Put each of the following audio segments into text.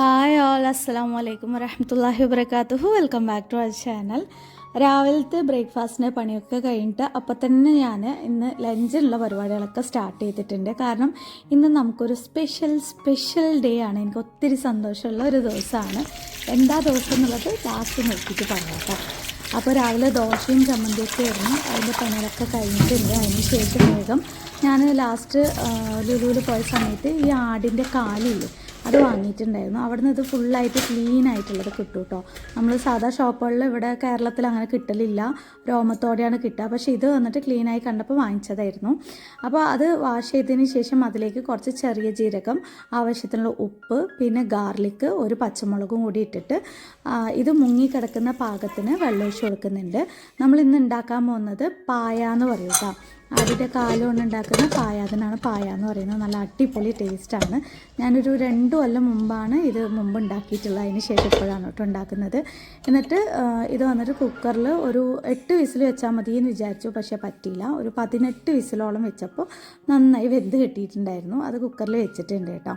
Hi all അസ്സാം വലൈക്കും വരഹമത്തല്ലാഹി വബർക്കാത്തുഹു welcome back to our channel രാവിലത്തെ ബ്രേക്ക്ഫാസ്റ്റിന്റെ പണിയൊക്കെ കഴിഞ്ഞിട്ട് അപ്പം തന്നെ ഞാൻ ഇന്ന് ലഞ്ചിനുള്ള പരിപാടികളൊക്കെ സ്റ്റാർട്ട് ചെയ്തിട്ടുണ്ട്. കാരണം ഇന്ന് നമുക്കൊരു സ്പെഷ്യൽ സ്പെഷ്യൽ ഡേ ആണ്. എനിക്ക് ഒത്തിരി സന്തോഷമുള്ള ഒരു ദിവസമാണ്. എന്താ ദിവസം എന്നുള്ളത് ലാസ്റ്റ് നോക്കിയിട്ട് പറയാം അപ്പോൾ രാവിലെ ദോശയും ചമ്മന്തിയൊക്കെ ആയിരുന്നു. അതിന്റെ പണികളൊക്കെ കഴിഞ്ഞിട്ടുണ്ട്. അതിന് ശേഷം വേഗം ഞാൻ ലാസ്റ്റ് ലുലുവിൽ പോയ സമയത്ത് ഈ ആടിന്റെ കാലില്ലേ അത് വാങ്ങിയിട്ടുണ്ടായിരുന്നു. അവിടെ നിന്ന് ഇത് ഫുള്ളായിട്ട് ക്ലീൻ ആയിട്ടുള്ളത് കിട്ടും കേട്ടോ നമ്മൾ സാധാ ഷോപ്പുകളിൽ ഇവിടെ കേരളത്തിൽ അങ്ങനെ കിട്ടലില്ല. രോമത്തോടെയാണ് കിട്ടുക. പക്ഷേ ഇത് വന്നിട്ട് ക്ലീൻ ആയി കണ്ടപ്പോൾ വാങ്ങിച്ചതായിരുന്നു. അപ്പോൾ അത് വാഷ് ചെയ്തതിന് ശേഷം അതിലേക്ക് കുറച്ച് ചെറിയ ജീരകം ആവശ്യത്തിനുള്ള ഉപ്പ് പിന്നെ ഗാർലിക്ക് ഒരു പച്ചമുളകും കൂടി ഇട്ടിട്ട് ഇത് മുങ്ങിക്കിടക്കുന്ന പാകത്തിന് വെള്ളം ഒഴിച്ച് കൊടുക്കുന്നുണ്ട്. നമ്മൾ ഇന്ന് ഉണ്ടാക്കാൻ പോകുന്നത് പായ എന്ന് പറയും കേട്ടോ. അതിന്റെ കാലം കൊണ്ട് ഉണ്ടാക്കുന്ന പായ അതിനാണ് പായ എന്ന് പറയുന്നത്. നല്ല അടിപൊളി ടേസ്റ്റാണ് ഞാനൊരു രണ്ട് കൊല്ലം മുമ്പാണ് ഇത് മുമ്പ് ഉണ്ടാക്കിയിട്ടുള്ളത്. അതിന് ശേഷം ഇപ്പോഴാണ് കേട്ടോ ഉണ്ടാക്കുന്നത്. എന്നിട്ട് ഇത് വന്നിട്ട് കുക്കറിൽ ഒരു എട്ട് വിസിൽ വെച്ചാൽ മതി എന്ന് വിചാരിച്ചു. പക്ഷേ പറ്റിയില്ല. ഒരു പതിനെട്ട് വിസിലോളം വെച്ചപ്പോൾ നന്നായി വെന്ത് കിട്ടിയിട്ടുണ്ടായിരുന്നു. അത് കുക്കറിൽ വെച്ചിട്ടുണ്ട് കേട്ടോ.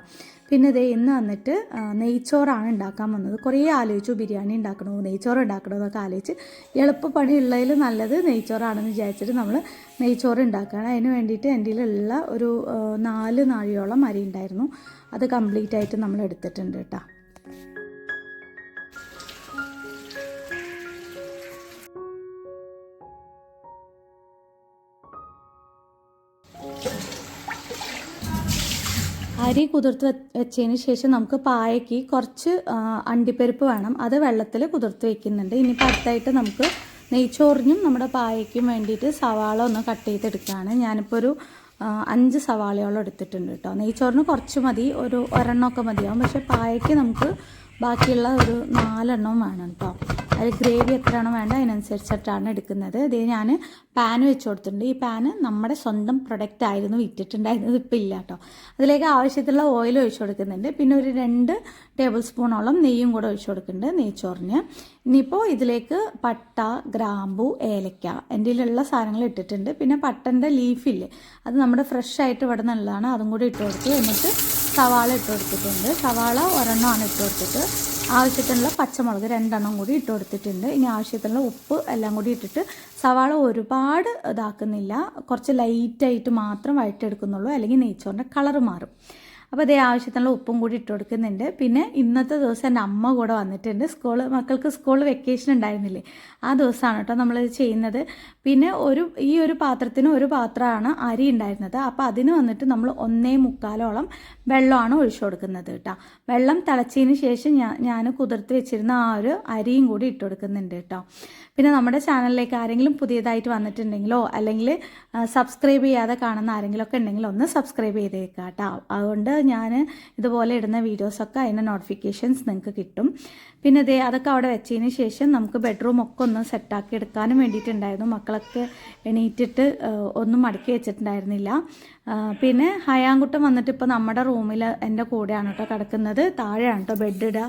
പിന്നെ ഇതേ ഇന്ന് വന്നിട്ട് നെയ്ച്ചോറാണ് ഉണ്ടാക്കാൻ വന്നത്. കുറേ ആലോചിച്ചു. ബിരിയാണി ഉണ്ടാക്കണോ നെയ്ച്ചോറ് ഉണ്ടാക്കണോ എന്നൊക്കെ ആലോചിച്ച്. എളുപ്പ പണി ഉള്ളതിൽ നല്ലത് നെയ്ച്ചോറാണെന്ന് വിചാരിച്ചിട്ട് നമ്മൾ നെയ്ച്ചോറ് ഉണ്ടാക്കുകയാണ്. അതിന് വേണ്ടിയിട്ട് എന്റെ കയ്യിലുള്ള ഒരു നാല് നാഴിയോളം അരി ഉണ്ടായിരുന്നു. അത് കംപ്ലീറ്റ് ആയിട്ട് നമ്മൾ എടുത്തിട്ടുണ്ട് കേട്ടോ. അരി കുതിർത്ത് വെച്ചതിന് ശേഷം നമുക്ക് പായയ്ക്ക് കുറച്ച് അണ്ടിപ്പരിപ്പ് വേണം. അത് വെള്ളത്തിൽ കുതിർത്ത് വെക്കുന്നുണ്ട്. ഇനിയിപ്പോൾ അടുത്തായിട്ട് നമുക്ക് നെയ്ച്ചോറിനും നമ്മുടെ പായയ്ക്കും വേണ്ടിയിട്ട് സവാള ഒന്ന് കട്ട് ചെയ്തെടുക്കുകയാണ്. ഞാനിപ്പോൾ ഒരു അഞ്ച് സവാളയോളം എടുത്തിട്ടുണ്ട് കേട്ടോ. നെയ്ച്ചോറിന് കുറച്ച് മതി. ഒരു ഒരെണ്ണമൊക്കെ മതിയാവും. പക്ഷേ പായയ്ക്ക് നമുക്ക് ബാക്കിയുള്ള ഒരു നാലെണ്ണവും വേണം കേട്ടോ അത് ഗ്രേവി എത്രയാണോ വേണ്ട അതിനനുസരിച്ചിട്ടാണ് എടുക്കുന്നത്. ഇത് ഞാൻ പാൻ വെച്ച് കൊടുത്തിട്ടുണ്ട്. ഈ പാന് നമ്മുടെ സ്വന്തം പ്രൊഡക്റ്റ് ആയിരുന്നു വിറ്റിട്ടുണ്ടായിരുന്നത് ഇപ്പം ഇല്ല കേട്ടോ അതിലേക്ക് ആവശ്യത്തിലുള്ള ഓയിൽ ഒഴിച്ചു കൊടുക്കുന്നുണ്ട്. പിന്നെ ഒരു രണ്ട് ടേബിൾ സ്പൂണോളം നെയ്യും കൂടെ ഒഴിച്ചു കൊടുക്കുന്നുണ്ട് നെയ്ച്ചോറിന്. ഇനിയിപ്പോൾ ഇതിലേക്ക് പട്ട ഗ്രാമ്പു ഏലക്ക എന്റെ ഉള്ള സാധനങ്ങൾ ഇട്ടിട്ടുണ്ട്. പിന്നെ പട്ടന്റെ ലീഫില്ലേ അത് നമ്മുടെ ഫ്രഷ് ആയിട്ട് ഇവിടെ നിന്നുള്ളതാണ് അതും കൂടി ഇട്ട് കൊടുത്തു എന്നിട്ട് സവാള ഇട്ട് കൊടുത്തിട്ടുണ്ട്. സവാള ഒരെണ്ണമാണ് ഇട്ട് കൊടുത്തിട്ട്. ആവശ്യത്തിനുള്ള പച്ചമുളക് രണ്ടെണ്ണം കൂടി ഇട്ട് കൊടുത്തിട്ടുണ്ട്. ഇനി ആവശ്യത്തിനുള്ള ഉപ്പ് എല്ലാം കൂടി ഇട്ടിട്ട് സവാള ഒരുപാട് ഇതാക്കുന്നില്ല. കുറച്ച് ലൈറ്റായിട്ട് മാത്രം വഴറ്റെടുക്കുന്നുള്ളൂ അല്ലെങ്കിൽ നെയ്ച്ചോറിന്റെ കളറ് മാറും. അപ്പോൾ അതേ ആവശ്യത്തിനുള്ള ഉപ്പും കൂടി ഇട്ട് കൊടുക്കുന്നുണ്ട്. പിന്നെ ഇന്നത്തെ ദിവസം എന്റെ അമ്മ കൂടെ വന്നിട്ടുണ്ട്. സ്കൂൾ മക്കൾക്ക് സ്കൂൾ വെക്കേഷൻ ഉണ്ടായിരുന്നില്ലേ? ആ ദിവസമാണ് കേട്ടോ നമ്മൾ ചെയ്യുന്നത്. പിന്നെ ഒരു ഈ ഒരു പാത്രത്തിന് ഒരു പാത്രമാണ് അരി ഉണ്ടായിരുന്നത്. അപ്പോൾ അതിന് വന്നിട്ട് നമ്മൾ ഒന്നേ മുക്കാലോളം വെള്ളമാണ് ഒഴിച്ചു കൊടുക്കുന്നത് കേട്ടോ. വെള്ളം തിളച്ചതിന് ശേഷം ഞാൻ ഞാൻ കുതിർത്ത് വെച്ചിരുന്ന ആ ഒരു അരിയും കൂടി ഇട്ട് കൊടുക്കുന്നുണ്ട് കേട്ടോ. പിന്നെ നമ്മുടെ ചാനലിലേക്ക് ആരെങ്കിലും പുതിയതായിട്ട് വന്നിട്ടുണ്ടെങ്കിലോ അല്ലെങ്കിൽ സബ്സ്ക്രൈബ് ചെയ്യാതെ കാണുന്ന ആരെങ്കിലും ഒക്കെ ഉണ്ടെങ്കിൽ ഒന്ന് സബ്സ്ക്രൈബ് ചെയ്തേക്കാം കേട്ടോ അതുകൊണ്ട് ഞാൻ ഇതുപോലെ ഇടുന്ന വീഡിയോസൊക്കെ അതിന്റെ നോട്ടിഫിക്കേഷൻസ് നിങ്ങൾക്ക് കിട്ടും. പിന്നെ ഇതേ അതൊക്കെ അവിടെ വെച്ചതിന് ശേഷം നമുക്ക് ബെഡ്റൂം ഒക്കെ ഒന്ന് സെറ്റാക്കി എടുക്കാനും വേണ്ടിയിട്ടുണ്ടായിരുന്നു. മക്കളൊക്കെ എണീറ്റിട്ട് ഒന്നും മടക്കി വെച്ചിട്ടുണ്ടായിരുന്നില്ല. പിന്നെ ഹയാങ്കുട്ടം വന്നിട്ട് ഇപ്പോൾ നമ്മുടെ റൂമിൽ എന്റെ കൂടെയാണ് കേട്ടോ കിടക്കുന്നത്. താഴെയാണ് കേട്ടോ ബെഡ്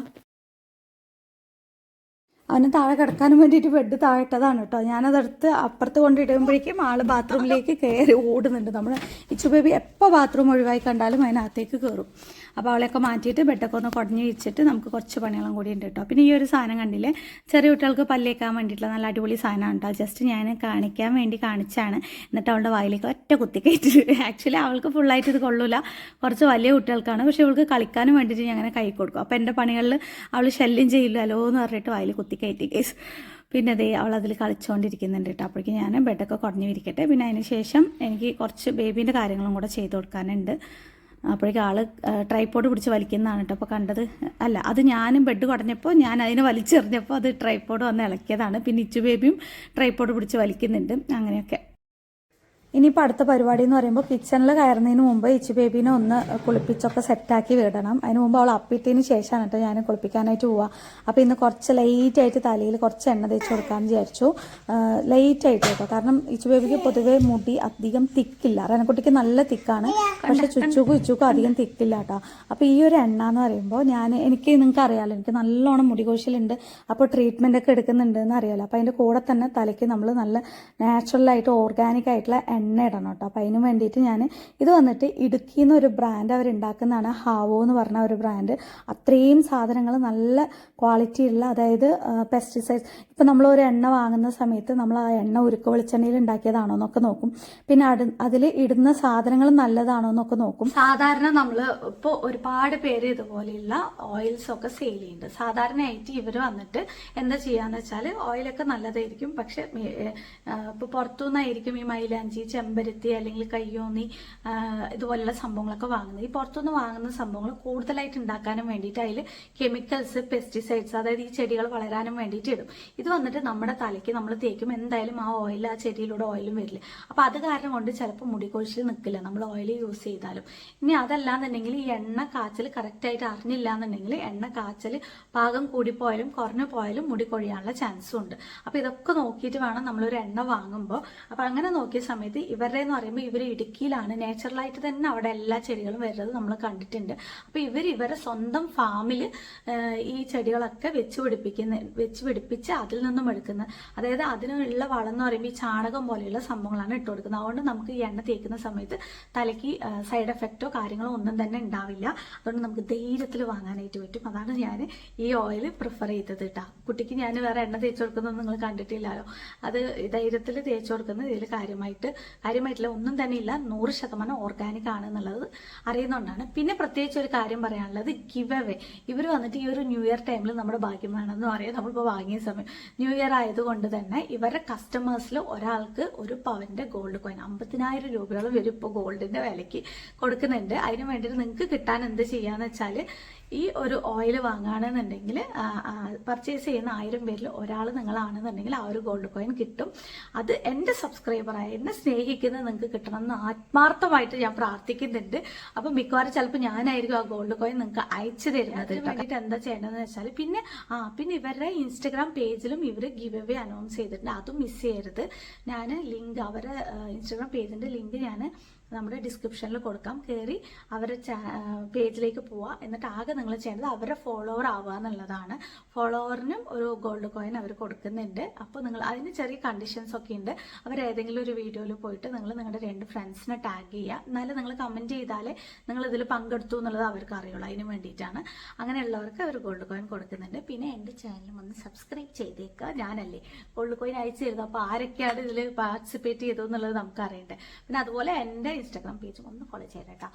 അവന് താഴെ കിടക്കാനും വേണ്ടിയിട്ട് ബെഡ് താഴെട്ടതാണ് കേട്ടോ. ഞാനതെടുത്ത് അപ്പുറത്ത് കൊണ്ടിടുമ്പോഴേക്കും ആൾ ബാത്റൂമിലേക്ക് കയറി ഓടുന്നുണ്ട്. നമ്മൾ ഇച്ചു ബേബി എപ്പോൾ ബാത്റൂം ഒഴിവായി കണ്ടാലും അതിനകത്തേക്ക് കയറും അപ്പോൾ അവളെയൊക്കെ മാറ്റിയിട്ട് ബെഡൊക്കെ ഒന്ന് കുടഞ്ഞ് വെച്ചിട്ട് നമുക്ക് കുറച്ച് പണികളും കൂടി ഉണ്ട് കേട്ടോ. പിന്നെ ഈ ഒരു സാധനം കണ്ടില്ലേ? ചെറിയ കുട്ടികൾക്ക് പല്ലേക്കാൻ വേണ്ടിയിട്ടുള്ള നല്ല അടിപൊളി സാധനമാണ് കേട്ടോ. ജസ്റ്റ് ഞാൻ കാണിക്കാൻ വേണ്ടി കാണിച്ചാണ്. എന്നിട്ട് അവളുടെ വായിലേക്ക് ഒറ്റ കുത്തി കയറ്റി ആക്ച്വലി അവൾക്ക് ഫുള്ളായിട്ട് ഇത് കൊള്ളൂല. കുറച്ച് വലിയ കുട്ടികൾക്കാണ്. പക്ഷെ അവൾക്ക് കളിക്കാനും വേണ്ടിയിട്ട് ഞാൻ അങ്ങനെ കൈ കൊടുക്കും. അപ്പോൾ എന്റെ പണികളിൽ അവൾ ശല്യം ചെയ്യില്ലല്ലോ എന്ന് പറഞ്ഞിട്ട് വായിൽ കുത്തി കയറ്റി കേസ് പിന്നെ ദേ അവൾ അതിൽ കളിച്ചുകൊണ്ടിരിക്കുന്നുണ്ട് കേട്ടോ. അപ്പോഴേക്കും ഞാൻ ബെഡൊക്കെ കുറഞ്ഞു വിരിക്കട്ടെ പിന്നെ അതിന് ശേഷം എനിക്ക് കുറച്ച് ബേബീന്റെ കാര്യങ്ങളും കൂടെ ചെയ്ത് കൊടുക്കാനുണ്ട്. അപ്പോഴേക്കും ആൾ ട്രൈപ്പോഡ് പിടിച്ച് വലിക്കുന്നതാണ് കേട്ടോ അപ്പോൾ കണ്ടത് അല്ല അത് ഞാനും ബെഡ് കുടഞ്ഞപ്പോൾ ഞാൻ അതിനെ വലിച്ചെറിഞ്ഞപ്പോൾ അത് ട്രൈപ്പോഡ് വന്ന് ഇളക്കിയതാണ്. പിന്നെ ഇച്ചു ബേബിയും ട്രൈപ്പോഡ് പിടിച്ച് വലിക്കുന്നുണ്ട്. അങ്ങനെയൊക്കെ. ഇനിയിപ്പോൾ അടുത്ത പരിപാടി എന്ന് പറയുമ്പോൾ കിച്ചണിൽ കയറുന്നതിന് മുമ്പ് ഇച്ചി ബേബീനെ ഒന്ന് കുളിപ്പിച്ചൊക്കെ സെറ്റാക്കി വിടണം. അതിന് മുമ്പ് അവൾ അപ്പിട്ടതിന് ശേഷമാണ് കേട്ടോ ഞാൻ കുളിപ്പിക്കാനായിട്ട് പോവുക അപ്പോൾ ഇന്ന് കുറച്ച് ലൈറ്റ് ആയിട്ട് തലയിൽ കുറച്ച് എണ്ണ തേച്ച് കൊടുക്കാമെന്ന് വിചാരിച്ചു. ലൈറ്റ് ആയിട്ട് കേട്ടോ കാരണം ഇച്ചു ബേബിക്ക് പൊതുവേ മുടി അധികം തിക്കില്ല. റനക്കുട്ടിക്ക് നല്ല തിക്കാണ്. പക്ഷെ ചുച്ചുക്കും ഇച്ചുക്കും അധികം തിക്കില്ല കേട്ടോ അപ്പോൾ ഈ ഒരു എണ്ണ എന്ന് പറയുമ്പോൾ ഞാൻ എനിക്ക് നിങ്ങൾക്ക് അറിയാമല്ലോ എനിക്ക് നല്ലോണം മുടി കൊഴിച്ചിലുണ്ട് അപ്പോൾ ട്രീറ്റ്മെന്റ് ഒക്കെ എടുക്കുന്നുണ്ട് എന്ന് അറിയാമല്ലോ അപ്പോൾ അതിന്റെ കൂടെ തന്നെ തലയ്ക്ക് നമ്മൾ നല്ല നാച്ചുറലായിട്ട് ഓർഗാനിക് ആയിട്ടുള്ള എണ്ണ ഇടണം കേട്ടോ. അപ്പോൾ അതിന് വേണ്ടിയിട്ട് ഞാൻ ഇത് വന്നിട്ട് ഇടുക്കിയിൽ നിന്ന് ഒരു ബ്രാൻഡ് അവരുണ്ടാക്കുന്നതാണ് ഹാവോ എന്ന് പറഞ്ഞ ഒരു ബ്രാൻഡ് അത്രയും സാധനങ്ങൾ നല്ല ക്വാളിറ്റി ഉള്ള അതായത് പെസ്റ്റിസൈഡ്സ് ഇപ്പം നമ്മൾ ഒരു എണ്ണ വാങ്ങുന്ന സമയത്ത് നമ്മൾ ആ എണ്ണ ഉരുക്ക് വെളിച്ചെണ്ണയിൽ ഉണ്ടാക്കിയതാണോ എന്നൊക്കെ നോക്കും. പിന്നെ അട് അതിൽ ഇടുന്ന സാധനങ്ങൾ നല്ലതാണോ എന്നൊക്കെ നോക്കും. സാധാരണ നമ്മൾ ഇപ്പോൾ ഒരുപാട് പേര് ഇതുപോലെയുള്ള ഓയിൽസ് ഒക്കെ സെയിൽ ചെയ്യുന്നുണ്ട്. സാധാരണയായിട്ട് ഇവർ വന്നിട്ട് എന്താ ചെയ്യാന്ന് വെച്ചാൽ ഓയിലൊക്കെ നല്ലതായിരിക്കും. പക്ഷെ ഇപ്പോൾ പുറത്തുനിന്നായിരിക്കും ഈ മൈലാഞ്ചി ചെമ്പരത്തി അല്ലെങ്കിൽ കയ്യോന്നി ഇതുപോലുള്ള സംഭവങ്ങളൊക്കെ വാങ്ങുന്നത്. ഈ പുറത്തുനിന്ന് വാങ്ങുന്ന സംഭവങ്ങൾ കൂടുതലായിട്ട് ഉണ്ടാക്കാനും വേണ്ടിയിട്ട് അതിൽ കെമിക്കൽസ് പെസ്റ്റിസൈഡ്സ് അതായത് ഈ ചെടികൾ വളരാനും വേണ്ടിയിട്ട് ഇടും. ഇത് വന്നിട്ട് നമ്മുടെ തലയ്ക്ക് നമ്മൾ തേക്കും. എന്തായാലും ആ ഓയിൽ ആ ചെടിയിലൂടെ ഓയിലും വരില്ല. അപ്പൊ അത് കാരണം കൊണ്ട് ചിലപ്പോൾ മുടി കൊഴിച്ചിൽ നിൽക്കില്ല. നമ്മൾ ഓയിൽ യൂസ് ചെയ്താലും. ഇനി അതല്ലാന്നുണ്ടെങ്കിൽ ഈ എണ്ണ കാച്ചൽ കറക്റ്റായിട്ട് അറിഞ്ഞില്ല എന്നുണ്ടെങ്കിൽ എണ്ണ കാച്ചൽ പാകം കൂടിപ്പോയാലും കുറഞ്ഞു പോയാലും മുടി കൊഴിയാനുള്ള ചാൻസും ഉണ്ട്. അപ്പൊ ഇതൊക്കെ നോക്കിയിട്ട് വേണം നമ്മളൊരു എണ്ണ വാങ്ങുമ്പോൾ. അപ്പൊ അങ്ങനെ നോക്കിയ സമയത്ത് ഇവരുടെ എന്ന് പറയുമ്പോൾ ഇവർ ഇടുക്കിയിലാണ്. നാച്ചുറലായിട്ട് തന്നെ അവിടെ എല്ലാ ചെടികളും വരുന്നത് നമ്മൾ കണ്ടിട്ടുണ്ട്. അപ്പൊ ഇവർ ഇവരുടെ സ്വന്തം ഫാമിൽ ഈ ചെടികളൊക്കെ വെച്ച് പിടിപ്പിക്കുന്ന വെച്ച് പിടിപ്പിച്ച് അതിൽ നിന്നും എടുക്കുന്നത്. അതായത് അതിനുള്ള വളം എന്ന് പറയുമ്പോൾ ഈ ചാണകം പോലെയുള്ള സംഭവങ്ങളാണ് ഇട്ട് കൊടുക്കുന്നത്. അതുകൊണ്ട് നമുക്ക് ഈ എണ്ണ തേക്കുന്ന സമയത്ത് തലയ്ക്ക് സൈഡ് എഫക്റ്റോ കാര്യങ്ങളോ ഒന്നും തന്നെ ഉണ്ടാവില്ല. അതുകൊണ്ട് നമുക്ക് ധൈര്യത്തിൽ വാങ്ങാനായിട്ട് പറ്റും. അതാണ് ഞാൻ ഈ ഓയിൽ പ്രിഫർ ചെയ്തത് കേട്ടോ കുട്ടിക്ക് ഞാൻ വേറെ എണ്ണ തേച്ച് കൊടുക്കുന്നത് നിങ്ങൾ കണ്ടിട്ടില്ലല്ലോ. അത് ധൈര്യത്തിൽ തേച്ച് കൊടുക്കുന്നത് ഇതിൽ കാര്യമായിട്ട് കാര്യമായിട്ടില്ല. ഒന്നും തന്നെ ഇല്ല നൂറ് ശതമാനം ഓർഗാനിക് ആണ് എന്നുള്ളത് അറിയുന്നതുകൊണ്ടാണ്. പിന്നെ പ്രത്യേകിച്ച് ഒരു കാര്യം പറയാനുള്ളത് ഗിവ് അവേ ഇവർ വന്നിട്ട് ഈ ഒരു ന്യൂ ഇയർ ടൈമിൽ നമ്മുടെ ഭാഗ്യം വേണമെന്ന് പറയാം. നമ്മളിപ്പോൾ വാങ്ങിയ സമയം. ന്യൂ ഇയർ ആയതുകൊണ്ട് തന്നെ ഇവരുടെ കസ്റ്റമേഴ്സിൽ ഒരാൾക്ക് ഒരു പവന്റെ ഗോൾഡ് കോയിൻ അമ്പതിനായിരം രൂപയോളം വരും ഇപ്പോൾ ഗോൾഡിന്റെ വിലയ്ക്ക് കൊടുക്കുന്നുണ്ട്. അതിന് വേണ്ടിയിട്ട് നിങ്ങൾക്ക് കിട്ടാൻ എന്ത് ചെയ്യാന്ന് വെച്ചാൽ ഈ ഒരു ഓയിൽ വാങ്ങുകയാണെന്നുണ്ടെങ്കിൽ പർച്ചേസ് ചെയ്യുന്ന ആയിരം പേരിൽ ഒരാൾ നിങ്ങളാണെന്നുണ്ടെങ്കിൽ ആ ഒരു ഗോൾഡ് കോയിൻ കിട്ടും. അത് എന്റെ സബ്സ്ക്രൈബറായ എന്നെ സ്നേഹിക്കുന്ന നിങ്ങൾക്ക് കിട്ടണമെന്ന് ആത്മാർത്ഥമായിട്ട് ഞാൻ പ്രാർത്ഥിക്കുന്നുണ്ട്. അപ്പം മിക്കവാറും ചിലപ്പോൾ ഞാനായിരിക്കും ആ ഗോൾഡ് കോയിൻ നിങ്ങൾക്ക് അയച്ചു തരുന്നത് വേണ്ടിയിട്ട് എന്താ ചെയ്യേണ്ടതെന്ന് വെച്ചാൽ പിന്നെ ആ പിന്നെ ഇവരുടെ ഇൻസ്റ്റഗ്രാം പേജിലും ഇവർ ഗിവ് അവേ അനൗൺസ് ചെയ്തിട്ടുണ്ട്. അതും മിസ് ചെയ്യരുത്. ഞാൻ ലിങ്ക് അവരുടെ ഇൻസ്റ്റഗ്രാം പേജിന്റെ ലിങ്ക് ഞാൻ നമ്മുടെ ഡിസ്ക്രിപ്ഷനിൽ കൊടുക്കാം. കയറി അവരുടെ പേജിലേക്ക് പോവുക എന്നിട്ട് ആകെ നിങ്ങൾ ചെയ്യേണ്ടത് അവരുടെ ഫോളോവർ ആവുക എന്നുള്ളതാണ്. ഫോളോവറിനും ഒരു ഗോൾഡ് കോയിൻ അവർ കൊടുക്കുന്നുണ്ട്. അപ്പോൾ നിങ്ങൾ അതിന് ചെറിയ കണ്ടീഷൻസ് ഒക്കെ ഉണ്ട്. അവർ ഏതെങ്കിലും ഒരു വീഡിയോയിൽ പോയിട്ട് നിങ്ങൾ നിങ്ങളുടെ രണ്ട് ഫ്രണ്ട്സിനെ ടാഗ് ചെയ്യുക. എന്നാലും നിങ്ങൾ കമന്റ് ചെയ്താലേ നിങ്ങൾ ഇതിൽ പങ്കെടുത്തു എന്നുള്ളത് അവർക്ക് അറിയുള്ളൂ. അതിന് വേണ്ടിയിട്ടാണ്. അങ്ങനെയുള്ളവർക്ക് അവർ ഗോൾഡ് കോയിൻ കൊടുക്കുന്നുണ്ട്. പിന്നെ എന്റെ ചാനലും ഒന്ന് സബ്സ്ക്രൈബ് ചെയ്തേക്കുക. ഞാനല്ലേ ഗോൾഡ് കോയിൻ അയച്ചു തരുന്നത്. അപ്പോൾ ആരൊക്കെയാണ് ഇതിൽ പാർട്ടിസിപ്പേറ്റ് ചെയ്തു എന്നുള്ളത് നമുക്ക് അറിയണ്ടേ. പിന്നെ അതുപോലെ എന്റെ ഇൻസ്റ്റാഗ്രാം പേജും ഒന്ന് ഫോളോ ചെയ്യാം കേട്ടോ.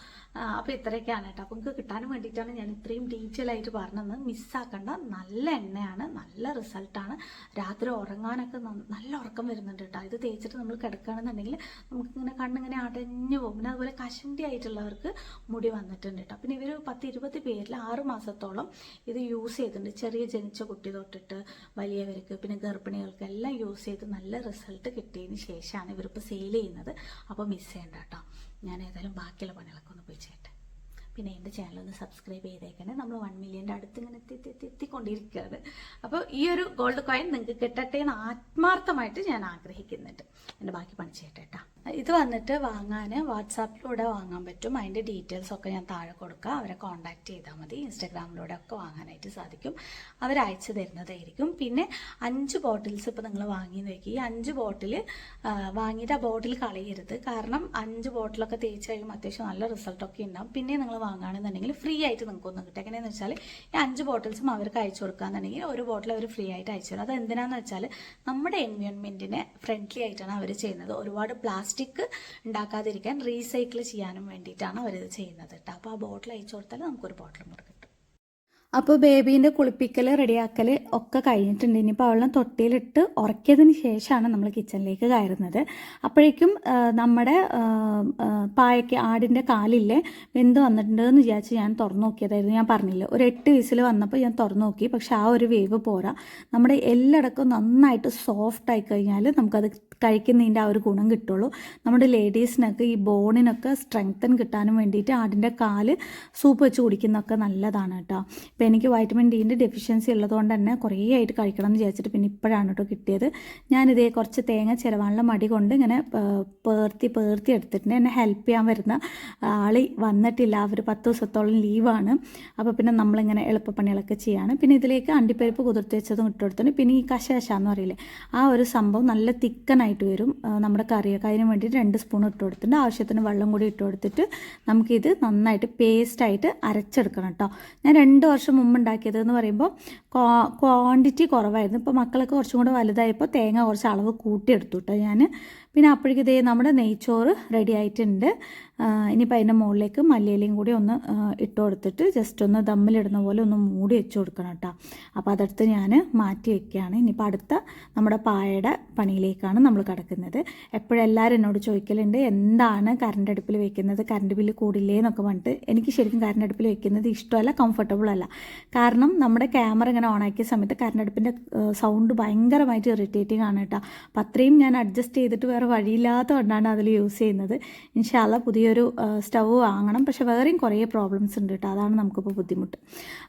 അപ്പോൾ ഇത്രയൊക്കെയാണ് കേട്ടോ. അപ്പോൾ നിങ്ങൾക്ക് കിട്ടാനും വേണ്ടിയിട്ടാണ് ഞാൻ ഇത്രയും ഡീറ്റെയിൽ ആയിട്ട് പറഞ്ഞത്. മിസ്സാക്കണ്ട നല്ല എണ്ണയാണ്. നല്ല റിസൾട്ടാണ് രാത്രി ഉറങ്ങാനൊക്കെ നല്ല ഉറക്കം വരുന്നുണ്ട് കേട്ടോ. ഇത് തേച്ചിട്ട് നമ്മൾ കിടക്കുകയാണെന്നുണ്ടെങ്കിൽ നമുക്കിങ്ങനെ കണ്ണിങ്ങനെ അടഞ്ഞു പോകും. പിന്നെ അതുപോലെ കശണ്ടി ആയിട്ടുള്ളവർക്ക് മുടി വന്നിട്ടുണ്ട് കേട്ടോ. പിന്നെ ഇവർ പത്ത് ഇരുപത് പേരിൽ ആറ് മാസത്തോളം ഇത് യൂസ് ചെയ്തിട്ടുണ്ട്. ചെറിയ ജനിച്ച കുട്ടി തൊട്ടിട്ട് വലിയവർക്ക് പിന്നെ ഗർഭിണികൾക്ക് എല്ലാം യൂസ് ചെയ്ത് നല്ല റിസൾട്ട് കിട്ടിയതിന് ശേഷമാണ് ഇവരിപ്പോൾ സെയിൽ ചെയ്യുന്നത്. അപ്പോൾ മിസ് ചെയ്യണ്ട കേട്ടോ. ഞാൻ ഏതായാലും ബാക്കിയുള്ള പണികളൊക്കെ ഒന്ന് പോയി ചെയ്യട്ടെ. പിന്നെ എന്റെ ചാനൽ ഒന്ന് സബ്സ്ക്രൈബ് ചെയ്തേക്കണേ. നമ്മൾ വൺ മില്യന്റെ അടുത്ത് ഇങ്ങനെ എത്തി എത്തി എത്തി എത്തിക്കൊണ്ടിരിക്കുകയാണ് അപ്പോൾ ഈ ഒരു ഗോൾഡ് കോയിൻ നിങ്ങൾക്ക് കിട്ടട്ടെ എന്ന് ആത്മാർത്ഥമായിട്ട് ഞാൻ ആഗ്രഹിക്കുന്നുണ്ട്. എന്റെ ബാക്കി പണി ചെയ്യട്ടെ ഇത് വന്നിട്ട് വാങ്ങാൻ വാട്സാപ്പിലൂടെ വാങ്ങാൻ പറ്റും. അതിന്റെ ഡീറ്റെയിൽസ് ഒക്കെ ഞാൻ താഴെ കൊടുക്കുക അവരെ കോൺടാക്ട് ചെയ്താൽ മതി. ഇൻസ്റ്റാഗ്രാമിലൂടെ ഒക്കെ വാങ്ങാനായിട്ട് സാധിക്കും. അവർ അയച്ചു തരുന്നതായിരിക്കും. പിന്നെ അഞ്ച് ബോട്ടിൽസ് ഇപ്പോൾ നിങ്ങൾ വാങ്ങി നോക്കി ഈ അഞ്ച് ബോട്ടിൽ വാങ്ങിയിട്ട് ആ ബോട്ടിൽ കളയരുത്. കാരണം അഞ്ച് ബോട്ടിലൊക്കെ തേച്ച് കഴിയുമ്പോൾ അത്യാവശ്യം നല്ല റിസൾട്ടൊക്കെ ഉണ്ടാവും. പിന്നെ നിങ്ങൾ വാങ്ങുകയാണെന്നുണ്ടെങ്കിൽ ഫ്രീ ആയിട്ട് നിങ്ങൾക്ക് ഒന്ന് കിട്ടും. എങ്ങനെയാണെന്ന് വെച്ചാൽ ഈ അഞ്ച് ബോട്ടിൽസും അവർക്ക് അയച്ചു കൊടുക്കുകയെന്നുണ്ടെങ്കിൽ ഒരു ബോട്ടിൽ അവർ ഫ്രീ ആയിട്ട് അയച്ചു തരും. അത് എന്തിനാന്ന് വെച്ചാൽ നമ്മുടെ എൻവയോൺമെന്റിനെ ഫ്രണ്ട്ലി ആയിട്ടാണ് അവർ ചെയ്യുന്നത്. ഒരുപാട് പ്ലാസ്റ്റിക് ഉണ്ടാക്കാതിരിക്കാൻ റീസൈക്കിൾ ചെയ്യാനും വേണ്ടിയിട്ടാണ് അവരിത് ചെയ്യുന്നത് കേട്ടോ അപ്പോൾ ആ ബോട്ടിൽ അയച്ചു കൊടുത്താൽ നമുക്കൊരു ബോട്ടിൽ കൂടെ കിട്ടും. അപ്പോൾ ബേബീന്റെ കുളിപ്പിക്കൽ റെഡിയാക്കൽ ഒക്കെ കഴിഞ്ഞിട്ടുണ്ട്. ഇനിയിപ്പോൾ അവളെ തൊട്ടിയിലിട്ട് ഉറക്കിയതിന് ശേഷമാണ് നമ്മൾ കിച്ചണിലേക്ക് കയറുന്നത്. അപ്പോഴേക്കും നമ്മുടെ പായയ്ക്ക് ആടിന്റെ കാലില്ലേ വെന്ത് വന്നിട്ടുണ്ട് എന്ന് വിചാരിച്ച് ഞാൻ തുറന്നു നോക്കിയതായിരുന്നു ഞാൻ പറഞ്ഞില്ല ഒരു എട്ട് വിസിൽ വന്നപ്പോൾ ഞാൻ തുറന്നു നോക്കി. പക്ഷെ ആ ഒരു വേവ് പോരാ. നമ്മുടെ എല്ലടക്കം നന്നായിട്ട് സോഫ്റ്റ് ആയി കഴിഞ്ഞാൽ നമുക്കത് കഴിക്കുന്നതിന്റെ ആ ഒരു ഗുണം കിട്ടുള്ളൂ. നമ്മുടെ ലേഡീസിനൊക്കെ ഈ ബോണിനൊക്കെ സ്ട്രെങ്തൻ കിട്ടാനും വേണ്ടിയിട്ട് ആടിന്റെ കാൽ സൂപ്പ് വെച്ച് കുടിക്കുന്നതൊക്കെ നല്ലതാണ് കേട്ടോ. അപ്പോൾ എനിക്ക് വൈറ്റമിൻ ഡീന്റെ ഡെഫിഷ്യൻസി ഉള്ളതുകൊണ്ട് തന്നെ കുറേ ആയിട്ട് കഴിക്കണം എന്ന് വിചാരിച്ചിട്ട് പിന്നെ ഇപ്പോഴാണ് കേട്ടോ കിട്ടിയത്. ഞാനിതേ കുറച്ച് തേങ്ങ ചിലവാനുള്ള മടി കൊണ്ട് ഇങ്ങനെ പേർത്തി പേർത്തി എടുത്തിട്ടുണ്ട്. എന്നെ ഹെൽപ്പ് ചെയ്യാൻ വരുന്ന ആളി വന്നിട്ടില്ല. അവർ പത്ത് ദിവസത്തോളം ലീവാണ് അപ്പോൾ പിന്നെ നമ്മളിങ്ങനെ എളുപ്പപ്പണികളൊക്കെ ചെയ്യാണ്. പിന്നെ ഇതിലേക്ക് അണ്ടിപ്പരിപ്പ് കുതിർത്ത് വെച്ചതും ഇട്ട് കൊടുത്തിട്ടുണ്ട്. പിന്നെ ഈ കശകശ എന്ന് പറയില്ലേ ആ ഒരു സംഭവം നല്ല തിക്കനായിട്ട് വരും. നമ്മുടെ കറിയൊക്കെ അതിന് വേണ്ടിയിട്ട് രണ്ട് സ്പൂൺ ഇട്ട് കൊടുത്തിട്ടുണ്ട്. ആവശ്യത്തിന് വെള്ളം കൂടി ഇട്ട് കൊടുത്തിട്ട് നമുക്കിത് നന്നായിട്ട് പേസ്റ്റായിട്ട് അരച്ചെടുക്കണം കേട്ടോ ഞാൻ രണ്ട് വർഷം മുമ്പ് ഉണ്ടാക്കിയത് എന്ന് പറയുമ്പോൾ ക്വാണ്ടിറ്റി കുറവായിരുന്നു. ഇപ്പോൾ മക്കളൊക്കെ കുറച്ചും കൂടെ വലുതായപ്പോൾ തേങ്ങ കുറച്ച് അളവ് കൂട്ടിയെടുത്തു കേട്ടോ ഞാൻ പിന്നെ അപ്പോഴേക്കും ഇതേ നമ്മുടെ നെയ്ച്ചോറ് റെഡി ആയിട്ടുണ്ട്. ഇനിയിപ്പോൾ അതിന്റെ മുകളിലേക്ക് മല്ലിയിലയും കൂടി ഒന്ന് ഇട്ട് കൊടുത്തിട്ട് ജസ്റ്റ് ഒന്ന് ദമ്മിലിടുന്ന പോലെ ഒന്ന് മൂടി വെച്ച് കൊടുക്കണം കേട്ടോ അപ്പോൾ അതെടുത്ത് ഞാൻ മാറ്റി വയ്ക്കുകയാണ് ഇനിയിപ്പോൾ അടുത്ത നമ്മുടെ പായയുടെ പണിയിലേക്കാണ് നമ്മൾ കിടക്കുന്നത്. എപ്പോഴും എല്ലാവരും എന്നോട് ചോദിക്കലുണ്ട് എന്താണ് കറണ്ട് അടുപ്പിൽ വെക്കുന്നത്? കറണ്ട് ബില്ല് കൂടില്ലേ? എന്നൊക്കെ പറഞ്ഞിട്ട് എനിക്ക് ശരിക്കും കറണ്ട് അടുപ്പിൽ വെക്കുന്നത് ഇഷ്ടമല്ല കംഫർട്ടബിൾ അല്ല. കാരണം നമ്മുടെ ക്യാമറ ഇങ്ങനെ ഓണാക്കിയ സമയത്ത് കറണ്ട് അടുപ്പിന്റെ സൗണ്ട് ഭയങ്കരമായിട്ട് ഇറിറ്റേറ്റിംഗ് ആണ് കേട്ടോ അപ്പോൾ അത്രയും ഞാൻ അഡ്ജസ്റ്റ് ചെയ്തിട്ട് വേറെ വഴിയില്ലാത്തതുകൊണ്ടാണ് അതിൽ യൂസ് ചെയ്യുന്നത്. ഇൻഷാല്ല പുതിയൊരു സ്റ്റവ് വാങ്ങണം. പക്ഷെ വേറെയും കുറേ പ്രോബ്ലംസ് ഉണ്ട് കേട്ടോ. അതാണ് നമുക്കിപ്പോൾ ബുദ്ധിമുട്ട്.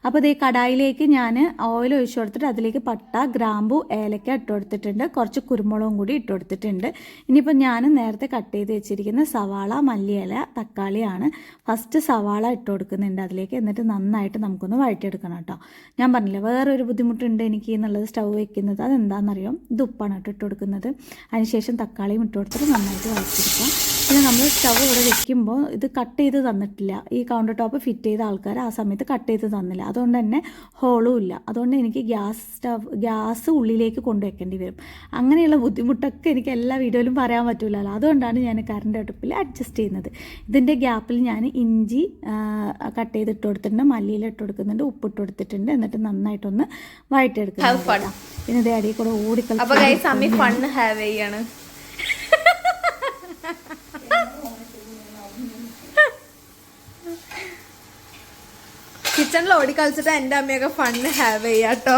അപ്പോൾ ഇതേ കടായിലേക്ക് ഞാൻ ഓയിൽ ഒഴിച്ചു കൊടുത്തിട്ട് അതിലേക്ക് പട്ട ഗ്രാമ്പു ഏലക്ക ഇട്ട് കൊടുത്തിട്ടുണ്ട്. കുറച്ച് കുരുമുളകും കൂടി ഇട്ട് കൊടുത്തിട്ടുണ്ട്. ഇനിയിപ്പോൾ ഞാൻ നേരത്തെ കട്ട് ചെയ്ത് വെച്ചിരിക്കുന്ന സവാള മല്ലിയില തക്കാളിയാണ് ഫസ്റ്റ് സവാള ഇട്ട് കൊടുക്കുന്നുണ്ട് അതിലേക്ക്. എന്നിട്ട് നന്നായിട്ട് നമുക്കൊന്ന് വഴറ്റിയെടുക്കണം കേട്ടോ. ഞാൻ പറഞ്ഞില്ല വേറൊരു ബുദ്ധിമുട്ടുണ്ട് എനിക്ക് എന്നുള്ളത് സ്റ്റവ് വെക്കുന്നത്. അതെന്താണെന്നറിയാം ഇത് ഉപ്പാണ് ഇട്ട് കൊടുക്കുന്നത്. അതിനുശേഷം തക്കാളിയും ഇട്ട് കൊടുത്തിട്ട് നന്നായിട്ട് വഴറ്റിയെടുക്കാം. പിന്നെ നമ്മൾ സ്റ്റവ് ഇവിടെ വെക്കുമ്പോൾ ഇത് കട്ട് ചെയ്ത് തന്നിട്ടില്ല. ഈ കൗണ്ടർ ടോപ്പ് ഫിറ്റ് ചെയ്ത ആൾക്കാർ ആ സമയത്ത് കട്ട് ചെയ്ത് തന്നില്ല. അതുകൊണ്ട് തന്നെ ഹോളും ഇല്ല. അതുകൊണ്ട് എനിക്ക് ഗ്യാസ് സ്റ്റവ് ഗ്യാസ് ഉള്ളിലേക്ക് കൊണ്ടുവയ്ക്കേണ്ടി വരും. അങ്ങനെയുള്ള ബുദ്ധിമുട്ടൊക്കെ എനിക്ക് എല്ലാ വീഡിയോയിലും പറയാൻ പറ്റില്ലല്ലോ അതുകൊണ്ടാണ് ഞാൻ കറണ്ട് അടുപ്പിൽ അഡ്ജസ്റ്റ് ചെയ്യുന്നത്. ഇതിന്റെ ഗ്യാപ്പിൽ ഞാൻ ഇഞ്ചി കട്ട് ചെയ്ത് ഇട്ട് കൊടുത്തിട്ടുണ്ട്. മല്ലിയിൽ ഇട്ട് കൊടുക്കുന്നുണ്ട്. ഉപ്പ് ഇട്ട് കൊടുത്തിട്ടുണ്ട്. എന്നിട്ട് നന്നായിട്ടൊന്ന് വയറ്റെടുക്കാം. പിന്നെ ഇതേ അടിയിൽ കൂടെ ഓടിക്കളി ഫൺ ഹാവ് ചെയ്യാണ്. കിച്ചണിൽ ഓടിക്കളിച്ചിട്ട് എന്റെ അമ്മയൊക്കെ ഫൺ ഹാവ് ചെയ്യാട്ടോ.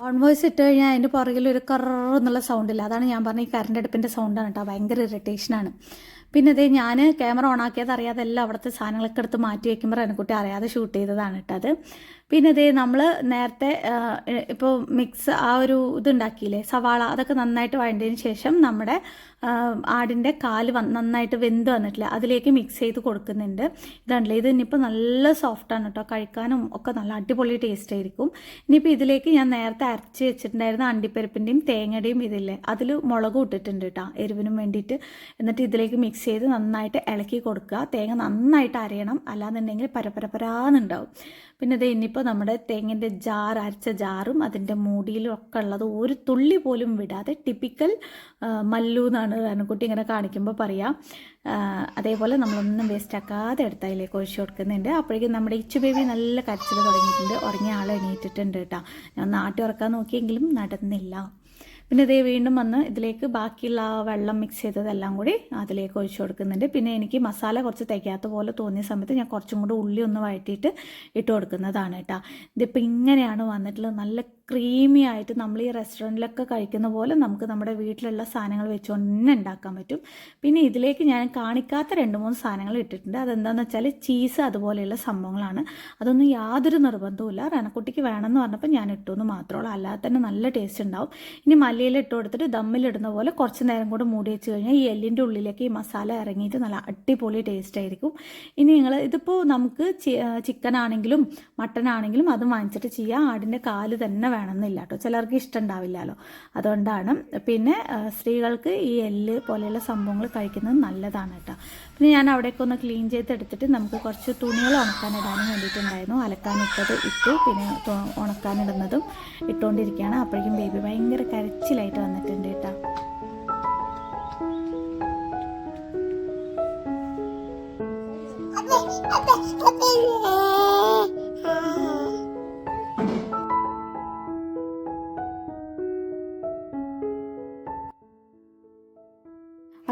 ഓൺ വോയിസ് ഇട്ട് കഴിഞ്ഞാൽ അതിന്റെ പുറകിൽ ഒരു കറർ എന്നുള്ള സൗണ്ടില്ല അതാണ് ഞാൻ പറഞ്ഞ ഈ കറണ്ട് അടുപ്പിന്റെ സൗണ്ടാണ് കേട്ടോ ഭയങ്കര ഇറിറ്റേഷനാണ് പിന്നെ അതേ ഞാൻ ക്യാമറ ഓൺ ആക്കിയത് അറിയാതെ എല്ലാം അവിടുത്തെ സാധനങ്ങളൊക്കെ എടുത്ത് മാറ്റി വയ്ക്കുമ്പോൾ റെനക്കുട്ടി അറിയാതെ ഷൂട്ട് ചെയ്തതാണ് കേട്ടോ അത്. പിന്നെ ഇതേ നമ്മൾ നേരത്തെ ഇപ്പോൾ മിക്സ് ആ ഒരു ഇതുണ്ടാക്കിയില്ലേ സവാള അതൊക്കെ നന്നായിട്ട് വഴണ്ടതിന് ശേഷം നമ്മുടെ ആടിന്റെ കാൽ നന്നായിട്ട് വെന്ത് വന്നിട്ടില്ല അതിലേക്ക് മിക്സ് ചെയ്ത് കൊടുക്കുന്നുണ്ട്. ഇതാണല്ലേ ഇത് ഇനിയിപ്പോൾ നല്ല സോഫ്റ്റാണ് കേട്ടോ കഴിക്കാനും ഒക്കെ നല്ല അടിപൊളി ടേസ്റ്റ് ആയിരിക്കും. ഇനിയിപ്പോൾ ഇതിലേക്ക് ഞാൻ നേരത്തെ അരച്ച് വെച്ചിട്ടുണ്ടായിരുന്ന അണ്ടിപ്പരിപ്പിന്റെയും തേങ്ങയുടെയും ഇതില്ലേ അതിൽ മുളക് ഇട്ടിട്ടുണ്ട് കേട്ടോ എരിവിനും വേണ്ടിയിട്ട്. എന്നിട്ട് ഇതിലേക്ക് മിക്സ് ചെയ്ത് നന്നായിട്ട് ഇളക്കി കൊടുക്കുക. തേങ്ങ നന്നായിട്ട് അരയണം അല്ലാന്നുണ്ടെങ്കിൽ പരപരപരാന്നുണ്ടാവും. പിന്നെ ഇത് ഇനിയിപ്പോൾ നമ്മുടെ തേങ്ങന്റെ ജാർ അരച്ച ജാറും അതിന്റെ മൂടിയിലും ഒക്കെ ഉള്ളത് ഒരു തുള്ളി പോലും വിടാതെ ടിപ്പിക്കൽ മല്ലു എന്നാണ് റനക്കുട്ടി ഇങ്ങനെ കാണിക്കുമ്പോൾ പറയാം. അതേപോലെ നമ്മളൊന്നും വേസ്റ്റ് ആക്കാതെ എടുത്ത് അതിലേക്ക് ഒഴിച്ചു കൊടുക്കുന്നുണ്ട്. അപ്പോഴേക്കും നമ്മുടെ ഇച്ചു ബേബി നല്ല കരച്ചിൽ തുടങ്ങിയിട്ടുണ്ട്. ഉറങ്ങിയ ആൾ എണീറ്റിട്ടുണ്ട് കേട്ടോ. ഞാൻ നാട്ടി ഉറക്കാൻ നോക്കിയെങ്കിലും നടന്നില്ല. പിന്നെ ഇതേ വീണ്ടും വന്ന് ഇതിലേക്ക് ബാക്കിയുള്ള ആ വെള്ളം മിക്സ് ചെയ്തതെല്ലാം കൂടി അതിലേക്ക് ഒഴിച്ചു കൊടുക്കുന്നുണ്ട്. പിന്നെ എനിക്ക് മസാല കുറച്ച് തികയാത്ത പോലെ തോന്നിയ സമയത്ത് ഞാൻ കുറച്ചും കൂടി ഉള്ളി ഒന്ന് വഴറ്റിയിട്ട് ഇട്ട് കൊടുക്കുന്നതാണ് കേട്ടോ. ഇതിപ്പോൾ ഇങ്ങനെയാണ് വന്നിട്ടുള്ളത്. നല്ല ക്രീമി ആയിട്ട് നമ്മൾ ഈ റെസ്റ്റോറന്റിലൊക്കെ കഴിക്കുന്ന പോലെ നമുക്ക് നമ്മുടെ വീട്ടിലുള്ള സാധനങ്ങൾ വെച്ചുകൊണ്ട് തന്നെ ഉണ്ടാക്കാൻ പറ്റും. പിന്നെ ഇതിലേക്ക് ഞാൻ കാണിക്കാത്ത രണ്ട് മൂന്ന് സാധനങ്ങൾ ഇട്ടിട്ടുണ്ട്. അതെന്താണെന്ന് വെച്ചാൽ ചീസ് അതുപോലെയുള്ള സംഭവങ്ങളാണ്. അതൊന്നും യാതൊരു നിർബന്ധവുമില്ല. റണക്കുട്ടിക്ക് വേണമെന്ന് പറഞ്ഞപ്പോൾ ഞാൻ ഇട്ടു എന്ന് മാത്രമേ ഉള്ളൂ. അല്ലാതെ തന്നെ നല്ല ടേസ്റ്റ് ഉണ്ടാവും. ഇനി മല്ലിയില ഇട്ട് കൊടുത്തിട്ട് ദമ്മിലിടുന്ന പോലെ കുറച്ച് നേരം കൂടെ മൂടി വെച്ച് കഴിഞ്ഞാൽ ഈ എല്ലിന്റെ ഉള്ളിലേക്ക് ഈ മസാല ഇറങ്ങിയിട്ട് നല്ല അടിപൊളി ടേസ്റ്റ് ആയിരിക്കും. ഇനി നിങ്ങൾ ഇതിപ്പോൾ നമുക്ക് ചിക്കൻ ആണെങ്കിലും മട്ടൻ ആണെങ്കിലും അത് വാങ്ങിച്ചിട്ട് ചെയ്യാം. ആടിന്റെ കാൽ തന്നെ വേണമെന്നില്ല കേട്ടോ. ചിലർക്ക് ഇഷ്ടം ഉണ്ടാവില്ലല്ലോ. അതുകൊണ്ടാണ് പിന്നെ സ്ത്രീകൾക്ക് ഈ എല്ല് പോലെയുള്ള സംഭവങ്ങൾ കഴിക്കുന്നത് നല്ലതാണ് കേട്ടോ. പിന്നെ ഞാൻ അവിടേക്ക് ഒന്ന് ക്ലീൻ ചെയ്തെടുത്തിട്ട് നമുക്ക് കുറച്ച് തുണികൾ ഉണക്കാനിടാനും വേണ്ടിയിട്ടുണ്ടായിരുന്നു. അലക്കാനിട്ടത് ഇട്ടു. പിന്നെ ഉണക്കാനിടുന്നതും ഇട്ടുകൊണ്ടിരിക്കുകയാണ്. അപ്പോഴേക്കും ബേബി ഭയങ്കര കരച്ചിലായിട്ട് വന്നിട്ടുണ്ട് കേട്ടോ.